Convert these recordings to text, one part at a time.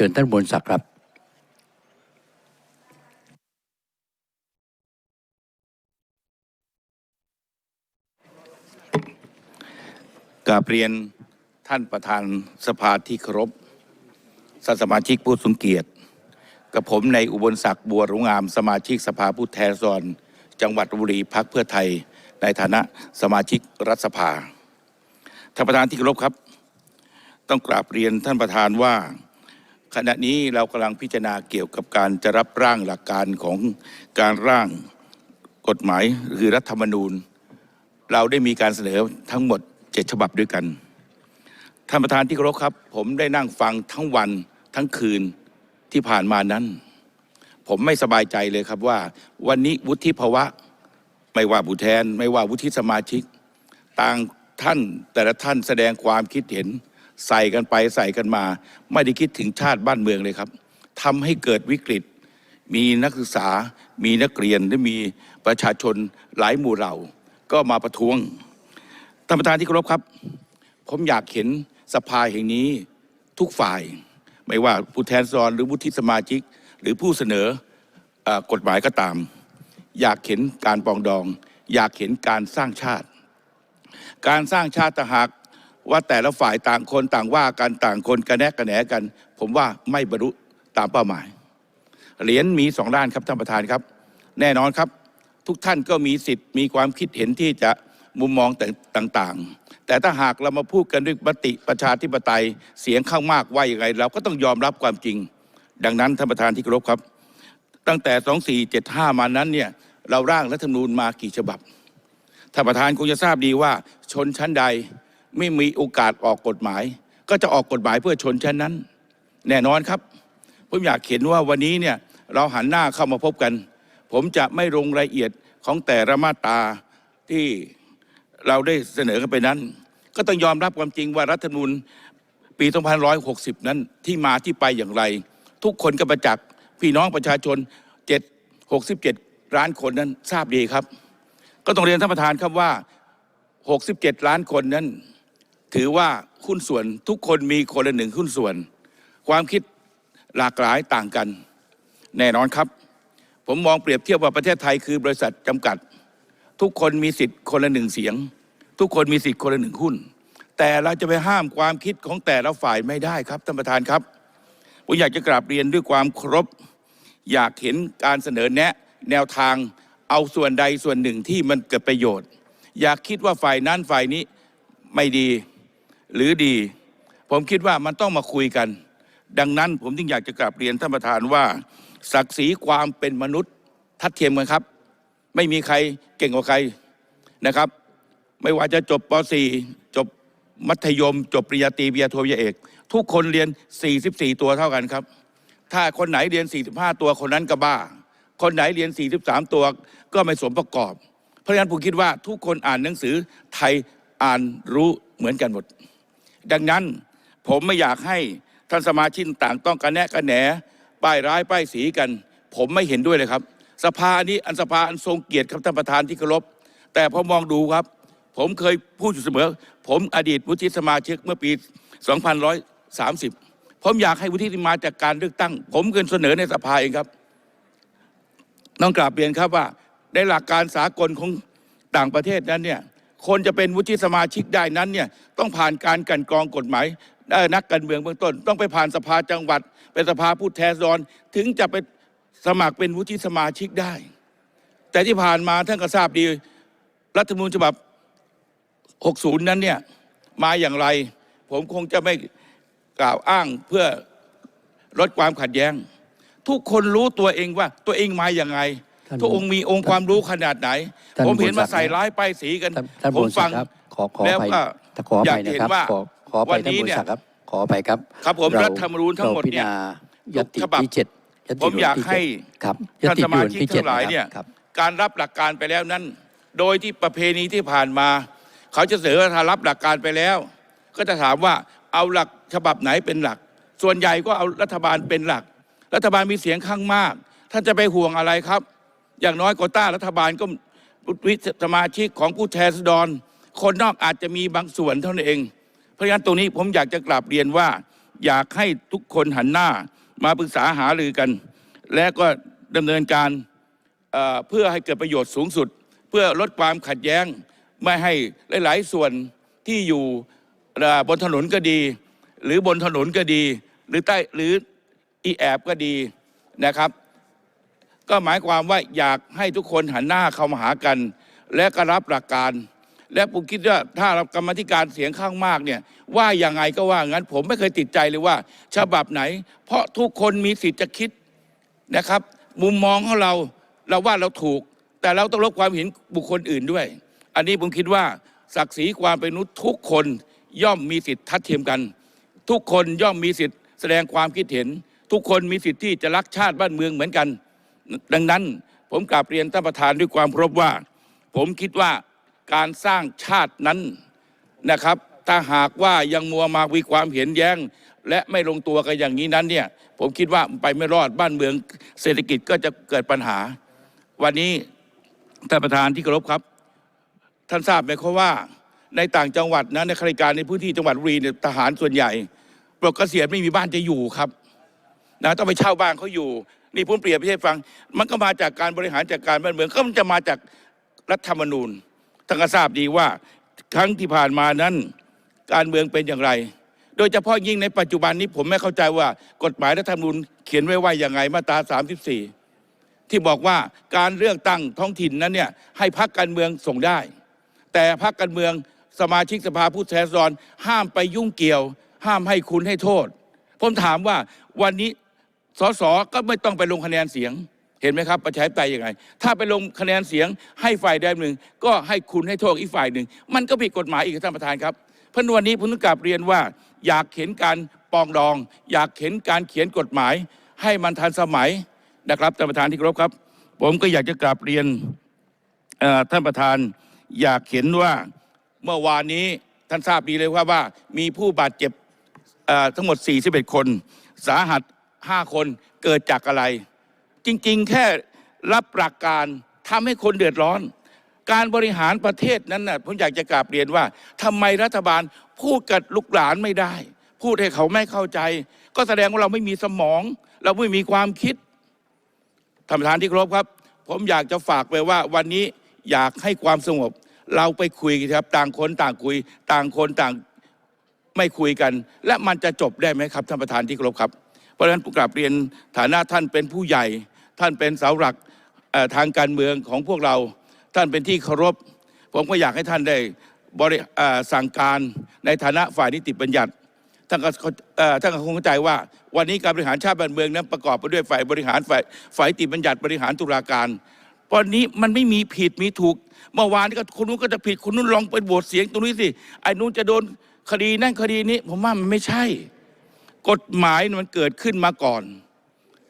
ชิญท่านบนศักดิ์ครับกราบเรียนท่านประธานสภาที่เคารพท่านสมาชิกผู้ทรงเกียรติ กับผมในอุบลศักดิ์บัวรุงงาม สมาชิกสภาผู้แทนราษฎรจังหวัดบุรีพักเพื่อไทย ในฐานะสมาชิกรัฐสภาท่านประธานที่เคารพครับ ต้องกราบเรียนท่านประธานว่า ขณะนี้เรากำลังพิจารณาเกี่ยวกับการจะรับร่างหลักการของการร่างกฎหมายหรือรัฐธรรมนูญ เราได้มีการเสนอทั้งหมดเจ็ดฉบับด้วยกันท่านประธานที่เคารพครับ ผมได้นั่งฟังทั้งวันทั้งคืนที่ผ่านมานั้น ผมไม่สบายใจเลยครับว่า วันนี้วุฒิภาวะ ไม่ว่าผู้แทน ไม่ว่าวุฒิสมาชิก ต่างท่านแต่ละท่านแสดงความคิดเห็น ใส่กันไปใส่กันมา ไม่ได้คิดถึงชาติบ้านเมืองเลยครับทำให้เกิดวิกฤต มีนักศึกษา มีนักเรียนและมีประชาชนหลายหมู่เหล่า ก็มาประท้วงท่านประธานที่เคารพครับ ผมอยากเห็นสภาแห่งนี้ทุกฝ่าย ไม่ว่าผู้แทนสอนหรือวุฒิสมาชิก หรือผู้เสนออกฎหมายก็ตาม อยากเห็นการปองดอง อยากเห็นการสร้างชาติ การสร้างชาติหาก ว่าแต่ละฝ่ายต่างคนต่างว่ากันต่างคนกระแนะกระแหนกัน ผมว่าไม่บรรลุตามเป้าหมาย เหรียญมีสองด้านครับท่านประธานครับ แน่นอนครับ ทุกท่านก็มีสิทธิ์มีความคิดเห็นที่จะมุมมองต่างๆ แต่ถ้าหากเรามาพูดกันด้วยมติประชาธิปไตยเสียงข้างมากว่าอย่างไร เราก็ต้องยอมรับความจริง ดังนั้นท่านประธานที่เคารพครับ ตั้งแต่ 2475 มานั้นเนี่ยเราร่างรัฐธรรมนูญมากี่ฉบับท่านประธานคงจะทราบดีว่าชนชั้นใด ไม่มีโอกาสออกกฎหมาย ก็จะออกกฎหมายเพื่อชนชั้นนั้น แน่นอนครับผมอยากเห็นว่าวันนี้เนี่ยเราหันหน้าเข้ามาพบกัน ผมจะไม่ลงรายละเอียดของแต่ละมาตราที่เราได้เสนอกันไปนั้น ก็ต้องยอมรับความจริงว่ารัฐธรรมนูญปี 2560 นั้นที่มาที่ไปอย่างไร ทุกคนก็ประจักษ์พี่น้องประชาชน 7 67 ล้านคนนั้นทราบดีครับ ก็ต้องเรียนท่านประธานครับว่า 67 ล้านคนนั้น ถือว่าหุ้นส่วนทุกคนมีคนละหนึ่งหุ้นส่วน ความคิดหลากหลายต่างกัน แน่นอนครับ ผมมองเปรียบเทียบว่าประเทศไทยคือบริษัทจำกัด ทุกคนมีสิทธิ์คนละหนึ่งเสียง ทุกคนมีสิทธิ์คนละหนึ่งหุ้น แต่เราจะไปห้ามความคิดของแต่ละฝ่ายไม่ได้ครับท่านประธานครับผมอยากจะกราบเรียนด้วยความเคารพอยากเห็นการเสนอแนะแนวทางเอาส่วนใดส่วนหนึ่งที่มันเกิดประโยชน์ อยากคิดว่าฝ่ายนั้นฝ่ายนี้ไม่ดี หรือดี ผมคิดว่ามันต้องมาคุยกัน ดังนั้นผมจึงอยากจะกราบเรียนท่านประธานว่า ศักดิ์ศรีความเป็นมนุษย์ทัดเทียมกันครับ ไม่มีใครเก่งกว่าใครนะครับ ไม่ว่าจะจบป .4 จบมัธยม จบปริญญาตรีปริญญาโทปริญญาเอก ทุกคนเรียน 44 ตัวเท่ากันครับ ถ้าคนไหนเรียน 45 ตัวคนนั้นก็บ้า คนไหนเรียน 43 ตัวก็ไม่สมประกอบ เพราะฉะนั้นผมคิดว่าทุกคนอ่านหนังสือไทยอ่านรู้เหมือนกันหมด ดังนั้นผมไม่อยากให้ท่านสมาชิกต่างต้องกระแนะกระแหนป้ายร้ายป้ายสีกัน ผมไม่เห็นด้วยเลยครับ สภานี้อันสภาอันทรงเกียรติครับท่านประธานที่เคารพแต่พอมองดูครับ ผมเคยพูดอยู่เสมอ ผมอดีตวุฒิสมาชิกเมื่อปี 2130 ผมอยากให้วุฒิที่มาจากการเลือกตั้ง ผมเคยเสนอในสภาเองครับต้องกราบเรียนครับว่าในหลักการสากลของต่างประเทศนั้นเนี่ย คนจะเป็นวุฒิสมาชิกได้นั้นเนี่ยต้องผ่านการกันกรองกฎหมายนักการเมืองเบื้องต้น ต้องไปผ่านสภาจังหวัด เป็นสภาผู้แทนราษฎรถึงจะไปสมัครเป็นวุฒิสมาชิกได้ แต่ที่ผ่านมาท่านก็ทราบดี รัฐธรรมนูญฉบับ 60 นั้นเนี่ยมาอย่างไร ผมคงจะไม่กล่าวอ้างเพื่อลดความขัดแย้ง ทุกคนรู้ตัวเองว่าตัวเองมาอย่างไง ท่านทุกองค์มีองค์ความรู้ขนาดไหนท่านผมเห็นบุญศัมากดิ์ใส่ร้ายป้ายสีกันท่านท่านผบมนศัฟักงดิ์ครับขอขอแล้วไปก็ขออยาไปกนะเห็นครับว่าขอขอไปวันท่านนี้บนเนี่ยศักดิ์ครับขอไปครับ ครับผมเารัฐธรรมนูญทั้งหมดราพิเนี่ยจารณายติฉบับที่เจ็ดยติผมอยากด่วนที่ให้เจ็ดครับยท่านติสมาด่วนชิกที่เจ็ดทั้งหลายเนี่ยครับการรับหลักการไปแล้วนั้น โดยที่ประเพณีที่ผ่านมา เขาจะเสนอถ้ารับหลักการไปแล้ว ก็จะถามว่าเอาหลักฉบับไหนเป็นหลัก ส่วนใหญ่ก็เอารัฐบาลเป็นหลัก รัฐบาลมีเสียงข้างมาก ท่านจะไปห่วงอะไรครับ อย่างน้อยโควต้ารัฐบาลก็วิสมาชิกของผู้แทนราษฎรคนนอกอาจจะมีบางส่วนเท่านั้นเอง เพราะฉะนั้นตรงนี้ผมอยากจะกราบเรียนว่า อยากให้ทุกคนหันหน้ามาปรึกษาหารือกัน และก็ดำเนินการเพื่อให้เกิดประโยชน์สูงสุด เพื่อลดความขัดแย้ง ไม่ให้หลาย ๆ ส่วนที่อยู่บนถนนก็ดี หรือบนถนนก็ดี หรือใต้หรืออีแอบก็ดีนะครับ ก็หมายความว่าอยากให้ทุกคนหันหน้าเข้ามาหากัน และก็รับหลักการ และผมคิดว่าถ้ากรรมธิการเสียงข้างมากเนี่ย ว่าอย่างไงก็ว่างั้น ผมไม่เคยติดใจเลยว่า ฉบับไหน เพราะทุกคนมีสิทธิ์จะคิดนะครับ มุมมองของเราเราว่าเราถูก แต่เราต้องลบความเห็นบุคคลอื่นด้วย อันนี้ผมคิดว่าศักดิ์ศรีความเป็นมนุษย์ทุกคนย่อมมีสิทธิ์ทัดเทียมกัน ทุกคนย่อมมีสิทธิ์แสดงความคิดเห็น ทุกคนมีสิทธิ์ที่จะรักชาติบ้านเมืองเหมือนกัน ดังนั้นผมกราบเรียนท่านประธานด้วยความเคารพว่า ผมคิดว่าการสร้างชาตินั้นนะครับ ถ้าหากว่ายังมัวมามีความเห็นแย้ง และไม่ลงตัวกันอย่างนี้นั้นเนี่ยผมคิดว่าไปไม่รอดบ้านเมือง เศรษฐกิจก็จะเกิดปัญหา วันนี้ท่านประธานที่เคารพครับ ท่านทราบไหมครับว่า ในต่างจังหวัดนะในข้าราชการในพื้นที่จังหวัดบุรีเนี่ยทหารส่วนใหญ่ปลดเกษียณไม่มีบ้านจะอยู่ครับนะต้องไปเช่าบ้านเขาอยู่ นี่ผมเปรียบให้ฟัง มันก็มาจากการบริหารจัดการบ้านเมืองก็มันจะมาจากรัฐธรรมนูญท่านก็ทราบดีว่าครั้งที่ผ่านมานั้นการเมืองเป็นอย่างไร โดยเฉพาะยิ่งในปัจจุบันนี้ผมไม่เข้าใจว่า กฎหมายรัฐธรรมนูญเขียนไว้ว่าอย่างไงมาตรา 34 ที่บอกว่าการเลือกตั้งท้องถิ่นนั้นเนี่ยให้พักการเมืองส่งได้ แต่พักการเมืองสมาชิกสภาผู้แทนราษฎรห้ามไปยุ่งเกี่ยว ห้ามให้คุณให้โทษ ผมถามว่าวันนี้ สสก็ไม่ต้องไปลงคะแนนเสียง เห็นไหมครับ ประชาธิปไตยยังไง ถ้าไปลงคะแนนเสียงให้ฝ่ายใดหนึ่ง ก็ให้คุณให้โทษอีกฝ่ายหนึ่ง มันก็ผิดกฎหมายอีกท่านประธานครับเพราะวันนี้ผมต้องกลับเรียนว่า อยากเห็นการปองดอง อยากเห็นการเขียนกฎหมาย ให้มันทันสมัยนะครับท่านประธานที่เคารพครับ ผมก็อยากจะกราบเรียนท่านประธานอยากเห็นว่าเมื่อวานนี้ท่านทราบดีเลยว่าว่ามีผู้บาดเจ็บทั้งหมด 41 คน สาหัส 5คนเกิดจากอะไร จริงๆ แค่รับหลักการทำให้คนเดือดร้อน การบริหารประเทศนั้นน่ะผมอยากจะกราบเรียนว่าทำไมรัฐบาลพูดกับลูกหลานไม่ได้ พูดให้เขาไม่เข้าใจ ก็แสดงว่าเราไม่มีสมอง เราไม่มีความคิดท่านประธานที่เคารพครับ ผมอยากจะฝากไปว่าวันนี้อยากให้ความสงบ เราไปคุยครับ ต่างคนต่างคุย ต่างคนต่างไม่คุยกัน และมันจะจบได้ไหมครับท่านประธานที่เคารพครับ ราะฉะนั้นผู้กราบเรียนฐานะท่านเป็นผู้ใหญ่ ท่านเป็นเสาหลักทางการเมืองของพวกเรา ท่านเป็นที่เคารพ ผมก็อยากให้ท่านได้บริสั่งการในฐานะฝ่ายนิติบัญญัติท่านก็ท่านก็คงเข้าใจว่า วันนี้การบริหารชาติบ้านเมืองนั้นประกอบไปด้วยฝ่ายบริหารฝ่ายฝ่ายนิติบัญญัติบริหารตุลาการวันนี้มันไม่มีผิดมีถูก เมื่อวานนี้ก็คนนู้นก็จะผิดคนนู้นลองไปโหวตเสียงตรงนี้สิไอ้นู้นจะโดนคดีนั่นคดีนี้ ผมว่ามันไม่ใช่ กฎหมายมันเกิดขึ้นมาก่อน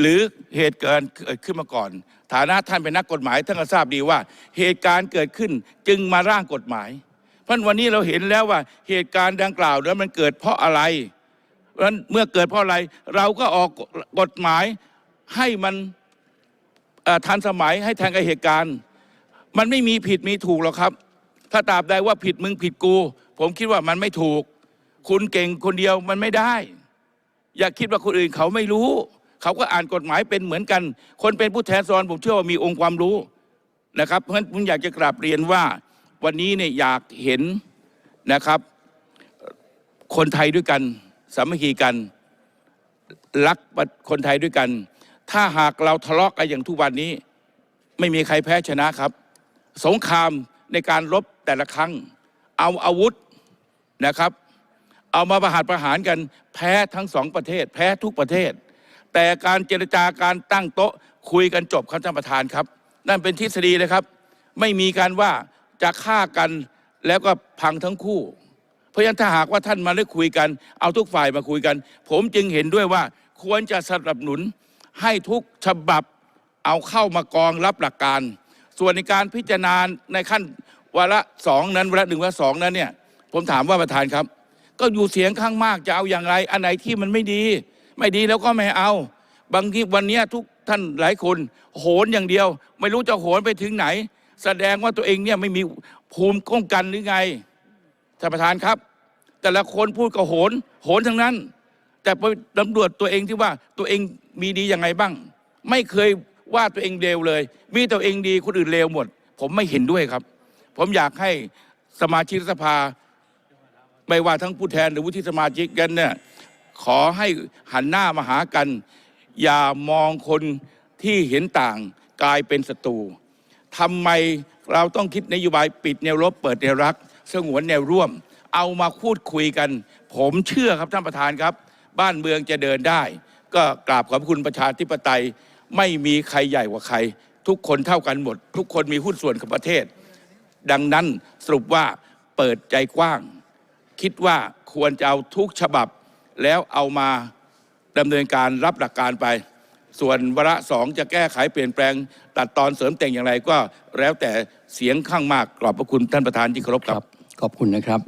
หรือเหตุเกิดเกิดขึ้นมาก่อน ฐานะท่านเป็นนักกฎหมายท่านก็ทราบดีว่า เหตุการณ์เกิดขึ้นจึงมาร่างกฎหมาย เพราะฉะนั้นวันนี้เราเห็นแล้วว่าเหตุการณ์ดังกล่าวนั้นมันเกิดเพราะอะไรเพราะนั้นเมื่อเกิดเพราะอะไร เราก็ออกกฎหมายให้มันทันสมัยให้ทันกับเหตุการณ์ มันไม่มีผิดมีถูกหรอกครับ ถ้าตราบใดว่าผิดมึงผิดกู ผมคิดว่ามันไม่ถูก คุณเก่งคนเดียวมันไม่ได้ อย่าคิดว่าคนอื่นเขาไม่รู้ เขาก็อ่านกฎหมายเป็นเหมือนกัน คนเป็นผู้แทนซอนผมเชื่อว่ามีองค์ความรู้นะครับ เพราะฉะนั้นผมอยากจะกราบเรียนว่าวันนี้เนี่ยอยากเห็นนะครับ คนไทยด้วยกันสามัคคีกันรักคนไทยด้วยกัน ถ้าหากเราทะเลาะกันอย่างทุกวันนี้ ไม่มีใครแพ้ชนะครับ สงครามในการรบแต่ละครั้ง เอาอาวุธนะครับ เอามาประหารประหารกันแพ้ทั้งสองประเทศ แพ้ทุกประเทศ แต่การเจรจาการตั้งโต๊ะคุยกันจบครับท่านประธานครับ นั่นเป็นทฤษฎีเลยครับ ไม่มีการว่าจะฆ่ากันแล้วก็พังทั้งคู่ เพราะฉะนั้นถ้าหากว่าท่านมาได้คุยกัน เอาทุกฝ่ายมาคุยกัน ผมจึงเห็นด้วยว่าควรจะสนับสนุนให้ทุกฉบับเอาเข้ามากองรับหลักการ ส่วนในการพิจารณาในขั้นวาระสองนั้นวาระหนึ่งวาระสองนั้นเนี่ยผมถามว่าประธานครับ ก็อยู่เสียงข้างมากจะเอาอย่างไร อันไหนที่มันไม่ดี ไม่ดีแล้วก็ไม่เอา บางทีวันนี้ทุกท่านหลายคน โหนอย่างเดียว ไม่รู้จะโหนไปถึงไหน แสดงว่าตัวเองเนี่ยไม่มีภูมิป้องกันหรือไงท่านประธานครับ แต่ละคนพูดก็โหน โหนทั้งนั้น แต่ไปตำรวจตัวเองที่ว่าตัวเองมีดียังไงบ้าง ไม่เคยว่าตัวเองเลวเลย มีตัวเองดีคนอื่นเลวหมด ผมไม่เห็นด้วยครับ ผมอยากให้สมาชิกสภา ไม่ว่าทั้งผู้แทนหรือวุฒิสมาชิกกันเนี่ยขอให้หันหน้ามาหากัน อย่ามองคนที่เห็นต่างกลายเป็นศัตรูทำไมเราต้องคิดนโยบายปิดแนวรบเปิดแนวรัก สงวนแนวร่วม เอามาพูดคุยกัน ผมเชื่อครับท่านประธานครับ บ้านเมืองจะเดินได้ ก็กราบขอบคุณประชาธิปไตย ไม่มีใครใหญ่กว่าใคร ทุกคนเท่ากันหมด ทุกคนมีหุ้นส่วนกับประเทศ ดังนั้นสรุปว่าเปิดใจกว้าง คิดว่าควรจะเอาทุกฉบับ แล้วเอามาดำเนินการรับหลักการไป ส่วนวาระสองจะแก้ไขเปลี่ยนแปลง ตัดตอนเสริมแต่งอย่างไรก็แล้วแต่เสียงข้างมากกรอบพระคุณท่านประธานที่เคารพครับ ขอบคุณนะครับ